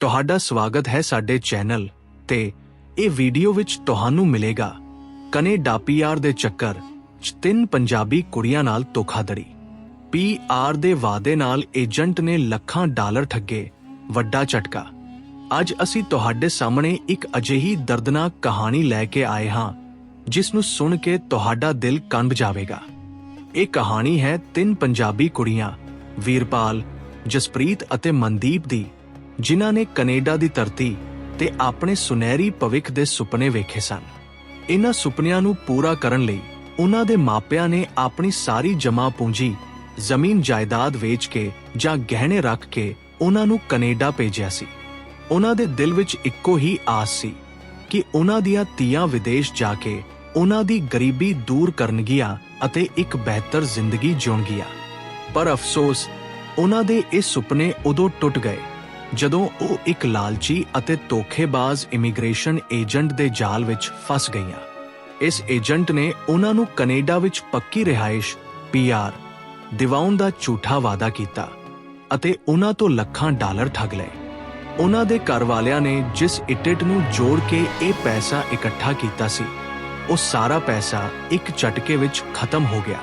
ਤੁਹਾਡਾ ਸਵਾਗਤ ਹੈ ਸਾਡੇ ਚੈਨਲ ਤੇ ਇਹ ਵੀਡੀਓ ਵਿੱਚ ਤੁਹਾਨੂੰ ਮਿਲੇਗਾ ਕੈਨੇਡਾ ਪੀਆਰ ਦੇ ਚੱਕਰ 'ਚ ਤਿੰਨ ਪੰਜਾਬੀ ਕੁੜੀਆਂ ਨਾਲ ਧੋਖਾਧੜੀ। ਪੀਆਰ ਦੇ ਵਾਅਦੇ ਨਾਲ ਏਜੰਟ ਨੇ ਲੱਖਾਂ ਡਾਲਰ ਠੱਗੇ, ਵੱਡਾ ਝਟਕਾ। ਅੱਜ ਅਸੀਂ ਤੁਹਾਡੇ ਸਾਹਮਣੇ ਇੱਕ ਅਜਿਹੀ ਦਰਦਨਾਕ ਕਹਾਣੀ ਲੈ ਕੇ ਆਏ ਹਾਂ, ਜਿਸ ਨੂੰ ਸੁਣ ਕੇ ਤੁਹਾਡਾ ਦਿਲ ਕੰਬ ਜਾਵੇਗਾ। ਇਹ ਕਹਾਣੀ ਹੈ ਤਿੰਨ ਪੰਜਾਬੀ ਕੁੜੀਆਂ, ਵੀਰਪਾਲ, ਜਸਪ੍ਰੀਤ ਅਤੇ ਮਨਦੀਪ ਦੀ। ਜਿਨ੍ਹਾਂ ਨੇ ਕੈਨੇਡਾ ਦੀ ਧਰਤੀ ਤੇ ਆਪਣੇ ਸੁਨਹਿਰੀ ਭਵਿੱਖ ਦੇ ਸੁਪਨੇ ਵੇਖੇ ਸਨ। ਇਹਨਾਂ ਸੁਪਨਿਆਂ ਨੂੰ ਪੂਰਾ ਕਰਨ ਲਈ ਉਹਨਾਂ ਦੇ ਮਾਪਿਆਂ ਨੇ ਆਪਣੀ ਸਾਰੀ ਜਮ੍ਹਾਂ ਪੂੰਜੀ, ਜ਼ਮੀਨ ਜਾਇਦਾਦ ਵੇਚ ਕੇ ਜਾਂ ਗਹਿਣੇ ਰੱਖ ਕੇ ਉਹਨਾਂ ਨੂੰ ਕੈਨੇਡਾ ਭੇਜਿਆ ਸੀ। ਉਹਨਾਂ ਦੇ ਦਿਲ ਵਿੱਚ ਇੱਕੋ ਹੀ ਆਸ ਸੀ ਕਿ ਉਹਨਾਂ ਦੀਆਂ ਧੀਆਂ ਵਿਦੇਸ਼ ਜਾ ਕੇ ਉਹਨਾਂ ਦੀ ਗਰੀਬੀ ਦੂਰ ਕਰਨਗੀਆਂ ਅਤੇ ਇੱਕ ਬਿਹਤਰ ਜ਼ਿੰਦਗੀ ਜਿਉਣਗੀਆਂ ਪਰ ਅਫਸੋਸ ਉਹਨਾਂ ਦੇ ਇਹ ਸੁਪਨੇ ਉਦੋਂ ਟੁੱਟ ਗਏ ਜਦੋਂ ਉਹ ਇੱਕ ਲਾਲਚੀ ਅਤੇ ਧੋਖੇਬਾਜ਼ ਇਮੀਗ੍ਰੇਸ਼ਨ ਏਜੰਟ ਦੇ ਜਾਲ ਵਿੱਚ ਫਸ ਗਈਆਂ। ਇਸ ਏਜੰਟ ਨੇ ਉਹਨਾਂ ਨੂੰ ਕੈਨੇਡਾ ਵਿੱਚ ਪੱਕੀ ਰਿਹਾਇਸ਼ ਪੀਆਰ ਦਿਵਾਉਣ ਦਾ ਝੂਠਾ ਵਾਅਦਾ ਕੀਤਾ ਅਤੇ ਉਹਨਾਂ ਤੋਂ ਲੱਖਾਂ ਡਾਲਰ ਠੱਗ ਲਏ। ਉਹਨਾਂ ਦੇ ਘਰ ਵਾਲਿਆਂ ਨੇ ਜਿਸ ਇਟਿਟ ਨੂੰ ਜੋੜ ਕੇ ਇਹ ਪੈਸਾ ਇਕੱਠਾ ਕੀਤਾ ਸੀ, ਉਹ ਸਾਰਾ ਪੈਸਾ ਇੱਕ ਝਟਕੇ ਵਿੱਚ ਖਤਮ ਹੋ ਗਿਆ।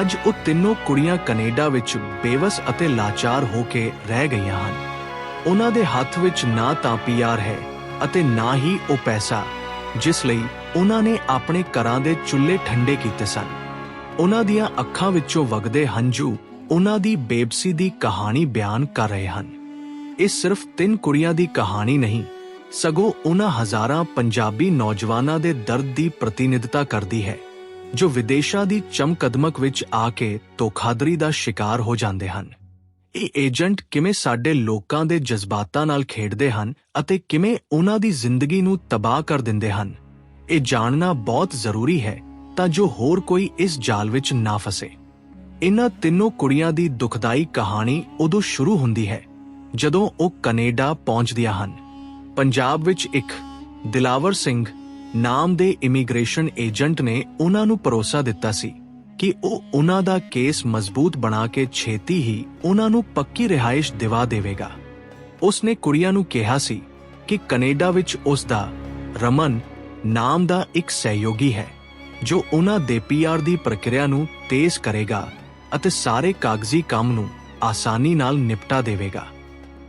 ਅੱਜ ਉਹ ਤਿੰਨੋਂ ਕੁੜੀਆਂ ਕੈਨੇਡਾ ਵਿੱਚ ਬੇਵਸ ਅਤੇ ਲਾਚਾਰ ਹੋ ਕੇ ਰਹਿ ਗਈਆਂ ਹਨ। ਉਹਨਾਂ ਦੇ ਹੱਥ ਵਿੱਚ ਨਾ ਤਾਂ ਪੀਆਰ ਹੈ ਅਤੇ ਨਾ ਹੀ ਉਹ ਪੈਸਾ, ਜਿਸ ਲਈ ਉਹਨਾਂ ਨੇ ਆਪਣੇ ਘਰਾਂ ਦੇ ਚੁੱਲ੍ਹੇ ਠੰਡੇ ਕੀਤੇ ਸਨ। ਉਹਨਾਂ ਦੀਆਂ ਅੱਖਾਂ ਵਿੱਚੋਂ ਵਗਦੇ ਹੰਝੂ ਉਹਨਾਂ ਦੀ ਬੇਬਸੀ ਦੀ ਕਹਾਣੀ ਬਿਆਨ ਕਰ ਰਹੇ ਹਨ। ਇਹ ਸਿਰਫ ਤਿੰਨ ਕੁੜੀਆਂ ਦੀ ਕਹਾਣੀ ਨਹੀਂ, ਸਗੋਂ ਉਹਨਾਂ ਹਜ਼ਾਰਾਂ ਪੰਜਾਬੀ ਨੌਜਵਾਨਾਂ ਦੇ ਦਰਦ ਦੀ ਪ੍ਰਤੀਨਿਧਤਾ ਕਰਦੀ ਹੈ, ਜੋ ਵਿਦੇਸ਼ਾਂ ਦੀ ਚਮਕਦਮਕ ਵਿੱਚ ਆ ਕੇ ਧੋਖਾਦਰੀ ਦਾ ਸ਼ਿਕਾਰ ਹੋ ਜਾਂਦੇ ਹਨ। ਇਹ ਏਜੰਟ ਕਿਵੇਂ ਸਾਡੇ ਲੋਕਾਂ ਦੇ ਜਜ਼ਬਾਤਾਂ ਨਾਲ ਖੇਡਦੇ ਹਨ ਅਤੇ ਕਿਵੇਂ ਉਹਨਾਂ ਦੀ ਜ਼ਿੰਦਗੀ ਨੂੰ ਤਬਾਹ ਕਰ ਦਿੰਦੇ ਹਨ? ਇਹ ਜਾਣਨਾ ਬਹੁਤ ਜ਼ਰੂਰੀ ਹੈ ਤਾਂ ਜੋ ਹੋਰ ਕੋਈ ਇਸ ਜਾਲ ਵਿੱਚ ਨਾ ਫਸੇ। ਇਹਨਾਂ ਤਿੰਨੋਂ ਕੁੜੀਆਂ ਦੀ ਦੁਖਦਾਈ ਕਹਾਣੀ ਉਦੋਂ ਸ਼ੁਰੂ ਹੁੰਦੀ ਹੈ, ਜਦੋਂ ਉਹ ਕੈਨੇਡਾ ਪਹੁੰਚਦੀਆਂ ਹਨ। ਪੰਜਾਬ ਵਿੱਚ ਇੱਕ ਦਿਲਾਵਰ ਸਿੰਘ ਨਾਮ ਦੇ ਇਮੀਗ੍ਰੇਸ਼ਨ ਏਜੰਟ ਨੇ ਉਹਨਾਂ ਨੂੰ ਭਰੋਸਾ ਦਿੱਤਾ ਸੀ। ਕਿ ਉਹ ਉਹਨਾਂ ਦਾ ਕੇਸ ਮਜ਼ਬੂਤ ਬਣਾ ਕੇ ਛੇਤੀ ਹੀ ਉਹਨਾਂ ਨੂੰ ਪੱਕੀ ਰਿਹਾਇਸ਼ ਦਿਵਾ ਦੇਵੇਗਾ। ਉਸ ਕੁੜੀਆਂ ਨੂੰ ਕਿਹਾ ਸੀ ਕਿ ਕੈਨੇਡਾ ਵਿੱਚ ਉਸ ਦਾ, ਰਮਨ, ਨਾਮ ਦਾ ਇੱਕ ਸਹਿਯੋਗੀ ਹੈ, ਜੋ ਉਹਨਾਂ ਦੇ ਪੀਆਰ ਦੀ ਪ੍ਰਕਿਰਿਆ ਨੂੰ ਤੇਜ਼ ਕਰੇਗਾ ਅਤੇ ਸਾਰੇ ਕਾਗਜ਼ੀ ਕੰਮ ਨੂੰ ਆਸਾਨੀ ਨਾਲ ਨਿਪਟਾ ਦੇਵੇਗਾ।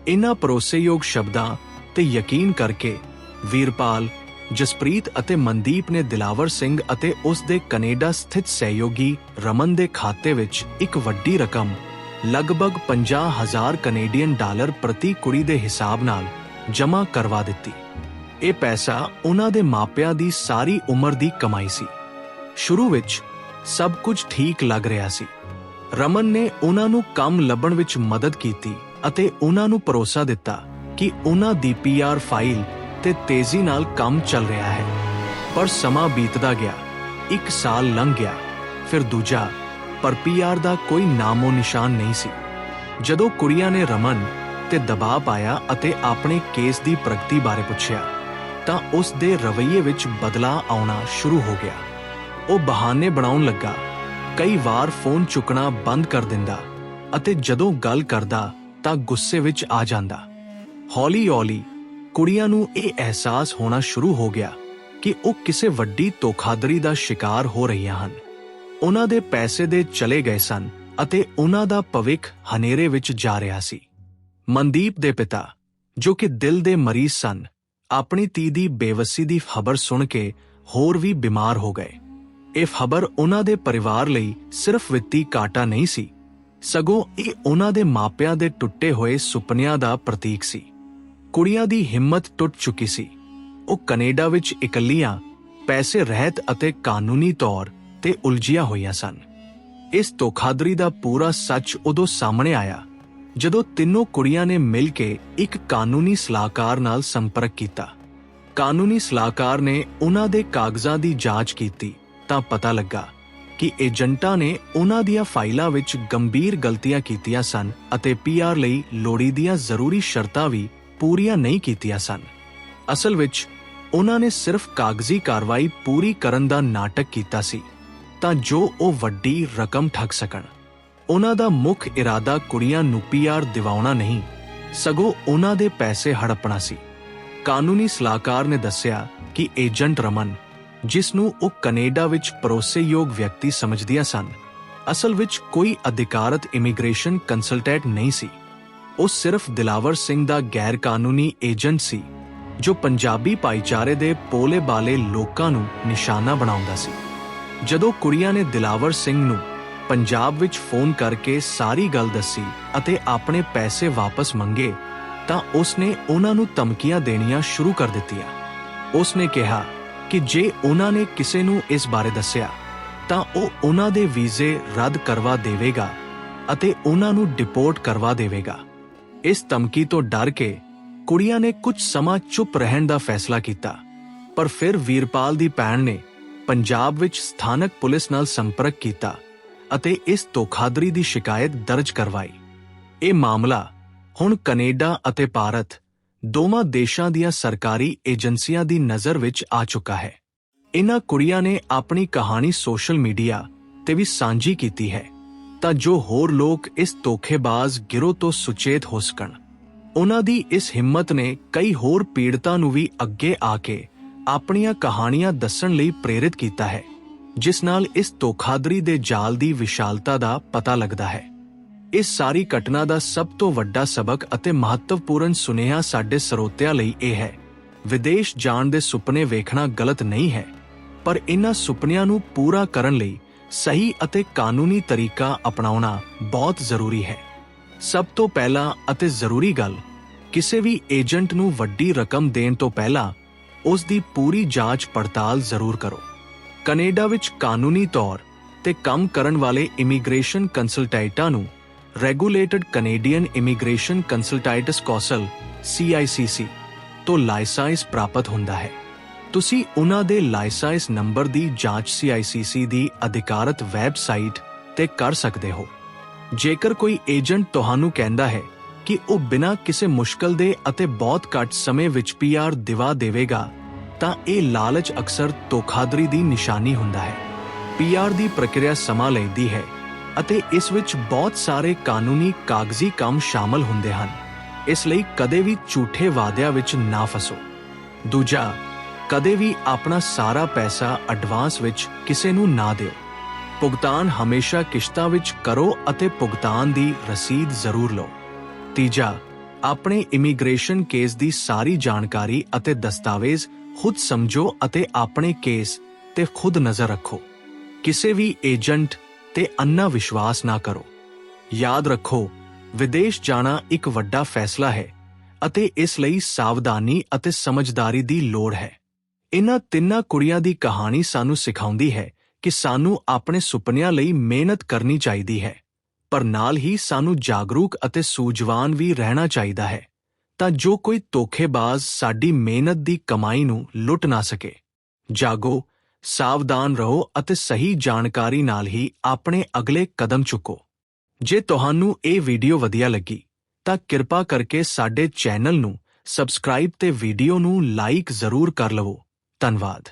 ਇਨ੍ਹਾਂ ਭਰੋਸੇਯੋਗ ਸ਼ਬਦਾਂ ਤੇ ਯਕੀਨ ਕਰਕੇ ਵੀਰਪਾਲ ਜਸਪ੍ਰੀਤ ਅਤੇ ਮਨਦੀਪ ਨੇ ਦਿਲਾਵਰ ਸਿੰਘ ਅਤੇ ਉਸ ਦੇ ਕੈਨੇਡਾ ਸਥਿਤ ਸਹਿਯੋਗੀ ਰਮਨ ਦੇ ਖਾਤੇ ਵਿੱਚ ਇੱਕ ਵੱਡੀ ਰਕਮ, ਲਗਭਗ 50000 ਕੈਨੇਡੀਅਨ ਡਾਲਰ ਪ੍ਰਤੀ ਕੁੜੀ ਦੇ ਹਿਸਾਬ ਨਾਲ ਜਮ੍ਹਾਂ ਕਰਵਾ ਦਿੱਤੀ। ਇਹ ਪੈਸਾ ਉਹਨਾਂ ਦੇ ਮਾਪਿਆਂ ਦੀ ਸਾਰੀ ਉਮਰ ਦੀ ਕਮਾਈ ਸੀ। ਸ਼ੁਰੂ ਵਿੱਚ ਸਭ ਕੁਝ ਠੀਕ ਲੱਗ ਰਿਹਾ ਸੀ। ਰਮਨ ਨੇ ਉਹਨਾਂ ਨੂੰ ਕੰਮ ਲੱਭਣ ਵਿੱਚ ਮਦਦ ਕੀਤੀ ਅਤੇ ਉਹਨਾਂ ਨੂੰ ਭਰੋਸਾ ਦਿੱਤਾ ਕਿ ਉਹਨਾਂ ਦੀ ਪੀਆਰ ਫਾਈਲ ਤੇ ਤੇਜ਼ੀ ਨਾਲ ਕੰਮ ਚੱਲ ਰਿਹਾ ਹੈ। ਪਰ ਸਮਾਂ ਬੀਤਦਾ ਗਿਆ। ਇੱਕ ਸਾਲ ਲੰਘ ਗਿਆ। ਫਿਰ ਦੂਜਾ। ਪਰ ਪੀਆਰ ਦਾ ਕੋਈ ਨਾਮੋ ਨਿਸ਼ਾਨ ਨਹੀਂ ਸੀ। ਜਦੋਂ ਕੁੜੀਆਂ ਨੇ ਰਮਨ ਤੇ ਦਬਾਅ ਪਾਇਆ ਅਤੇ ਆਪਣੇ ਕੇਸ ਦੀ ਪ੍ਰਗਤੀ ਬਾਰੇ ਪੁੱਛਿਆ, ਤਾਂ ਉਸ ਦੇ ਰਵੱਈਏ ਵਿੱਚ ਬਦਲਾਅ ਆਉਣਾ ਸ਼ੁਰੂ ਹੋ ਗਿਆ। ਉਹ ਬਹਾਨੇ ਬਣਾਉਣ ਲੱਗਾ। ਕਈ ਵਾਰ ਫੋਨ ਚੁੱਕਣਾ ਬੰਦ ਕਰ ਦਿੰਦਾ ਅਤੇ ਜਦੋਂ ਗੱਲ ਕਰਦਾ ਤਾਂ ਗੁੱਸੇ ਵਿੱਚ ਆ ਜਾਂਦਾ। ਹੌਲੀ-ਹੌਲੀ ਕੁੜੀਆਂ ਨੂੰ ਇਹ ਅਹਿਸਾਸ ਹੋਣਾ ਸ਼ੁਰੂ ਹੋ ਗਿਆ ਕਿ ਉਹ ਕਿਸੇ ਵੱਡੀ ਧੋਖਾਦਰੀ ਦਾ ਸ਼ਿਕਾਰ ਹੋ ਰਹੀਆਂ ਹਨ। ਉਹਨਾਂ ਦੇ ਪੈਸੇ ਦੇ ਚਲੇ ਗਏ ਸਨ ਅਤੇ ਉਹਨਾਂ ਦਾ ਭਵਿੱਖ ਹਨੇਰੇ ਵਿੱਚ ਜਾ ਰਿਹਾ ਸੀ। ਮਨਦੀਪ ਦੇ ਪਿਤਾ, ਜੋ ਕਿ ਦਿਲ ਦੇ ਮਰੀਜ਼ ਸਨ, ਆਪਣੀ ਧੀ ਦੀ ਬੇਵਸੀ ਦੀ ਖਬਰ ਸੁਣ ਕੇ ਹੋਰ ਵੀ ਬਿਮਾਰ ਹੋ ਗਏ। ਇਹ ਖਬਰ ਉਹਨਾਂ ਦੇ ਪਰਿਵਾਰ ਲਈ ਸਿਰਫ ਵਿੱਤੀ ਕਾਟਾ ਨਹੀਂ ਸੀ, ਸਗੋਂ ਇਹ ਉਹਨਾਂ ਦੇ ਮਾਪਿਆਂ ਦੇ ਟੁੱਟੇ ਹੋਏ ਸੁਪਨਿਆਂ ਦਾ ਪ੍ਰਤੀਕ ਸੀ। ਕੁੜੀਆਂ ਦੀ ਹਿੰਮਤ ਟੁੱਟ ਚੁੱਕੀ ਸੀ। ਉਹ ਕੈਨੇਡਾ ਵਿੱਚ ਇਕੱਲੀਆਂ, ਪੈਸੇ ਰਹਿਤ ਅਤੇ ਕਾਨੂੰਨੀ ਤੌਰ ਤੇ ਉਲਝੀਆਂ ਹੋਈਆਂ ਸਨ। ਇਸ ਧੋਖਾਧੜੀ ਦਾ ਪੂਰਾ ਸੱਚ ਉਦੋਂ ਸਾਹਮਣੇ ਆਇਆ, ਜਦੋਂ ਤਿੰਨੋਂ ਕੁੜੀਆਂ ਨੇ ਮਿਲ ਕੇ ਇੱਕ ਕਾਨੂੰਨੀ ਸਲਾਹਕਾਰ ਨਾਲ ਸੰਪਰਕ ਕੀਤਾ। ਕਾਨੂੰਨੀ ਸਲਾਹਕਾਰ ਨੇ ਉਹਨਾਂ ਦੇ ਕਾਗਜ਼ਾਂ ਦੀ ਜਾਂਚ ਕੀਤੀ ਤਾਂ ਪਤਾ ਲੱਗਾ ਕਿ ਏਜੰਟਾਂ ਨੇ ਉਹਨਾਂ ਦੀਆਂ ਫਾਈਲਾਂ ਵਿੱਚ ਗੰਭੀਰ ਗਲਤੀਆਂ ਕੀਤੀਆਂ ਸਨ ਅਤੇ ਪੀਆਰ ਲਈ ਲੋੜੀਂਦੀਆਂ ਜ਼ਰੂਰੀ ਸ਼ਰਤਾਂ ਵੀ ਪੂਰੀਆਂ ਨਹੀਂ ਕੀਤੀਆਂ ਸਨ। ਅਸਲ ਵਿੱਚ ਉਹਨਾਂ ਨੇ ਸਿਰਫ ਕਾਗਜ਼ੀ ਕਾਰਵਾਈ ਪੂਰੀ ਕਰਨ ਦਾ ਨਾਟਕ ਕੀਤਾ ਸੀ, ਤਾਂ ਜੋ ਉਹ ਵੱਡੀ ਰਕਮ ਠੱਗ ਸਕਣ। ਉਹਨਾਂ ਦਾ ਮੁੱਖ ਇਰਾਦਾ ਕੁੜੀਆਂ ਨੂੰ ਪੀਆਰ ਦਿਵਾਉਣਾ ਨਹੀਂ, ਸਗੋਂ ਉਹਨਾਂ ਦੇ ਪੈਸੇ ਹੜਪਣਾ ਸੀ। ਕਾਨੂੰਨੀ ਸਲਾਹਕਾਰ ਨੇ ਦੱਸਿਆ ਕਿ ਏਜੰਟ ਰਮਨ, ਜਿਸ ਨੂੰ ਉਹ ਕੈਨੇਡਾ ਵਿੱਚ ਭਰੋਸੇਯੋਗ ਵਿਅਕਤੀ ਸਮਝਦੀਆਂ ਸਨ, ਅਸਲ ਵਿੱਚ ਕੋਈ ਅਧਿਕਾਰਤ ਇਮੀਗ੍ਰੇਸ਼ਨ ਕੰਸਲਟੈਂਟ ਨਹੀਂ ਸੀ। ਉਹ ਸਿਰਫ ਦਿਲਾਵਰ ਸਿੰਘ ਦਾ ਗੈਰ ਕਾਨੂੰਨੀ ਏਜੰਟ ਸੀ, ਜੋ ਪੰਜਾਬੀ ਭਾਈਚਾਰੇ ਦੇ ਪੋਲੇ ਬਾਲੇ ਲੋਕਾਂ ਨੂੰ ਨਿਸ਼ਾਨਾ ਬਣਾਉਂਦਾ ਸੀ। ਜਦੋਂ ਕੁੜੀਆਂ ਨੇ ਦਿਲਾਵਰ ਸਿੰਘ ਨੂੰ ਪੰਜਾਬ ਵਿੱਚ ਫੋਨ ਕਰਕੇ ਸਾਰੀ ਗੱਲ ਦੱਸੀ ਅਤੇ ਆਪਣੇ ਪੈਸੇ ਵਾਪਸ ਮੰਗੇ, ਤਾਂ ਉਸਨੇ ਉਹਨਾਂ ਨੂੰ ਧਮਕੀਆਂ ਦੇਣੀਆਂ ਸ਼ੁਰੂ ਕਰ ਦਿੱਤੀਆਂ। ਉਸਨੇ ਕਿਹਾ ਕਿ ਜੇ ਉਹਨਾਂ ਨੇ ਕਿਸੇ ਨੂੰ ਇਸ ਬਾਰੇ ਦੱਸਿਆ, ਤਾਂ ਉਹ ਉਹਨਾਂ ਦੇ ਵੀਜ਼ੇ ਰੱਦ ਕਰਵਾ ਦੇਵੇਗਾ ਅਤੇ ਉਹਨਾਂ ਨੂੰ ਡਿਪੋਰਟ ਕਰਵਾ ਦੇਵੇਗਾ। ਇਸ ਧਮਕੀ ਤੋਂ ਡਰ ਕੇ ਕੁੜੀਆਂ ਨੇ ਕੁਝ ਸਮਾਂ ਚੁੱਪ ਰਹਿਣ ਦਾ ਫੈਸਲਾ ਕੀਤਾ। ਪਰ ਫਿਰ ਵੀਰਪਾਲ ਦੀ ਭੈਣ ਨੇ ਪੰਜਾਬ ਵਿੱਚ ਸਥਾਨਕ ਪੁਲਿਸ ਨਾਲ ਸੰਪਰਕ ਕੀਤਾ ਅਤੇ ਇਸ ਧੋਖਾਦਰੀ ਦੀ ਸ਼ਿਕਾਇਤ ਦਰਜ ਕਰਵਾਈ। ਇਹ ਮਾਮਲਾ ਹੁਣ ਕੈਨੇਡਾ ਅਤੇ ਭਾਰਤ ਦੋਵਾਂ ਦੇਸ਼ਾਂ ਦੀਆਂ ਸਰਕਾਰੀ ਏਜੰਸੀਆਂ ਦੀ ਨਜ਼ਰ ਵਿੱਚ ਆ ਚੁੱਕਾ ਹੈ। ਇਹਨਾਂ ਕੁੜੀਆਂ ਨੇ ਆਪਣੀ ਕਹਾਣੀ ਸੋਸ਼ਲ ਮੀਡੀਆ ਤੇ ਵੀ ਸਾਂਝੀ ਕੀਤੀ ਹੈ। ਤਾਂ ਜੋ ਹੋਰ ਲੋਕ ਇਸ ਧੋਖੇਬਾਜ਼ ਗਿਰੋਹ ਤੋਂ ਸੁਚੇਤ ਹੋ ਸਕਣ। ਉਹਨਾਂ ਦੀ ਇਸ ਹਿੰਮਤ ਨੇ ਕਈ ਹੋਰ ਪੀੜਤਾਂ ਨੂੰ ਵੀ ਅੱਗੇ ਆ ਕੇ ਆਪਣੀਆਂ ਕਹਾਣੀਆਂ ਦੱਸਣ ਲਈ ਪ੍ਰੇਰਿਤ ਕੀਤਾ ਹੈ, ਜਿਸ ਨਾਲ ਇਸ ਧੋਖਾਧੜੀ ਦੇ ਜਾਲ ਦੀ ਵਿਸ਼ਾਲਤਾ ਦਾ ਪਤਾ ਲੱਗਦਾ ਹੈ। ਇਸ ਸਾਰੀ ਘਟਨਾ ਦਾ ਸਭ ਤੋਂ ਵੱਡਾ ਸਬਕ ਅਤੇ ਮਹੱਤਵਪੂਰਨ ਸੁਨੇਹਾ ਸਾਡੇ ਸਰੋਤਿਆਂ ਲਈ ਇਹ ਹੈ, ਵਿਦੇਸ਼ ਜਾਣ ਦੇ ਸੁਪਨੇ ਵੇਖਣਾ ਗਲਤ ਨਹੀਂ ਹੈ, ਪਰ ਇਹਨਾਂ ਸੁਪਨਿਆਂ ਨੂੰ ਪੂਰਾ ਕਰਨ ਲਈ ਸਹੀ ਅਤੇ ਕਾਨੂੰਨੀ ਤਰੀਕਾ ਅਪਣਾਉਣਾ ਬਹੁਤ ਜ਼ਰੂਰੀ ਹੈ। ਸਭ ਤੋਂ ਪਹਿਲਾਂ ਅਤੇ ਜ਼ਰੂਰੀ ਗੱਲ, ਕਿਸੇ ਵੀ ਏਜੰਟ ਨੂੰ ਵੱਡੀ ਰਕਮ ਦੇਣ ਤੋਂ ਪਹਿਲਾਂ ਉਸ ਦੀ ਪੂਰੀ ਜਾਂਚ ਪੜਤਾਲ ਜ਼ਰੂਰ ਕਰੋ। ਕੈਨੇਡਾ ਵਿੱਚ ਕਾਨੂੰਨੀ ਤੌਰ ਤੇ ਕੰਮ ਕਰਨ ਵਾਲੇ ਇਮੀਗ੍ਰੇਸ਼ਨ ਕੰਸਲਟੈਂਟਾਂ ਨੂੰ regulated Canadian immigration consultants council CICC ਤੋਂ ਲਾਇਸੈਂਸ ਪ੍ਰਾਪਤ ਹੁੰਦਾ ਹੈ। ਤੁਸੀਂ ਉਹਨਾਂ ਦੇ ਲਾਇਸੈਂਸ ਨੰਬਰ ਦੀ ਜਾਂਚ CICC ਦੀ ਅਧਿਕਾਰਤ ਵੈਬਸਾਈਟ ਤੇ ਕਰ ਸਕਦੇ ਹੋ। ਜੇਕਰ ਕੋਈ ਏਜੰਟ ਤੁਹਾਨੂੰ ਕਹਿੰਦਾ ਹੈ ਕਿ ਉਹ ਬਿਨਾਂ ਕਿਸੇ ਮੁਸ਼ਕਲ ਦੇ ਅਤੇ ਬਹੁਤ ਘੱਟ ਸਮੇਂ ਵਿੱਚ PR ਦਿਵਾ ਦੇਵੇਗਾ, ਤਾਂ ਇਹ ਲਾਲਚ ਅਕਸਰ ਧੋਖਾਦਰੀ ਦੀ ਨਿਸ਼ਾਨੀ ਹੁੰਦਾ ਹੈ। PR ਦੀ ਪ੍ਰਕਿਰਿਆ ਸਮਾਂ ਲੈਂਦੀ ਹੈ ਅਤੇ ਇਸ ਵਿੱਚ ਬਹੁਤ ਸਾਰੇ ਕਾਨੂੰਨੀ ਕਾਗਜ਼ੀ ਕੰਮ ਸ਼ਾਮਲ ਹੁੰਦੇ ਹਨ। ਇਸ ਲਈ ਕਦੇ ਵੀ ਝੂਠੇ ਵਾਅਦਿਆਂ ਵਿੱਚ ਨਾ ਫਸੋ। ਦੂਜਾ ਕਦੇ ਵੀ ਆਪਣਾ ਸਾਰਾ ਪੈਸਾ ਐਡਵਾਂਸ ਵਿੱਚ ਕਿਸੇ ਨੂੰ ਨਾ ਦਿਓ। ਭੁਗਤਾਨ ਹਮੇਸ਼ਾ ਕਿਸ਼ਤਾਂ ਵਿੱਚ ਕਰੋ ਅਤੇ ਭੁਗਤਾਨ ਦੀ ਰਸੀਦ ਜ਼ਰੂਰ ਲਓ। ਤੀਜਾ, ਆਪਣੇ ਇਮੀਗ੍ਰੇਸ਼ਨ ਕੇਸ ਦੀ ਸਾਰੀ ਜਾਣਕਾਰੀ ਅਤੇ ਦਸਤਾਵੇਜ਼ ਖੁਦ ਸਮਝੋ ਅਤੇ ਆਪਣੇ ਕੇਸ ਤੇ ਖੁਦ ਨਜ਼ਰ ਰੱਖੋ। ਕਿਸੇ ਵੀ ਏਜੰਟ ਤੇ ਅੰਨਾ ਵਿਸ਼ਵਾਸ ਨਾ ਕਰੋ। ਯਾਦ ਰੱਖੋ, ਵਿਦੇਸ਼ ਜਾਣਾ ਇੱਕ ਵੱਡਾ ਫੈਸਲਾ ਹੈ ਅਤੇ ਇਸ ਲਈ ਸਾਵਧਾਨੀ ਅਤੇ ਸਮਝਦਾਰੀ ਦੀ ਲੋੜ ਹੈ। ਇਨ੍ਹਾਂ ਤਿੰਨਾਂ ਕੁੜੀਆਂ ਦੀ ਕਹਾਣੀ ਸਾਨੂੰ ਸਿਖਾਉਂਦੀ ਹੈ ਕਿ ਸਾਨੂੰ ਆਪਣੇ ਸੁਪਨਿਆਂ ਲਈ ਮਿਹਨਤ ਕਰਨੀ ਚਾਹੀਦੀ ਹੈ, ਪਰ ਨਾਲ ਹੀ ਸਾਨੂੰ ਜਾਗਰੂਕ ਅਤੇ ਸੂਝਵਾਨ ਵੀ ਰਹਿਣਾ ਚਾਹੀਦਾ ਹੈ, ਤਾਂ ਜੋ ਕੋਈ ਧੋਖੇਬਾਜ਼ ਸਾਡੀ ਮਿਹਨਤ ਦੀ ਕਮਾਈ ਨੂੰ ਲੁੱਟ ਨਾ ਸਕੇ। ਜਾਗੋ, ਸਾਵਧਾਨ ਰਹੋ ਅਤੇ ਸਹੀ ਜਾਣਕਾਰੀ ਨਾਲ ਹੀ ਆਪਣੇ ਅਗਲੇ ਕਦਮ ਚੁੱਕੋ। ਜੇ ਤੁਹਾਨੂੰ ਇਹ ਵੀਡੀਓ ਵਧੀਆ ਲੱਗੀ, ਤਾਂ ਕਿਰਪਾ ਕਰਕੇ ਸਾਡੇ ਚੈਨਲ ਨੂੰ ਸਬਸਕ੍ਰਾਈਬ ਤੇ ਵੀਡੀਓ ਨੂੰ ਲਾਈਕ ਜ਼ਰੂਰ ਕਰ ਲਵੋ। ਧੰਨਵਾਦ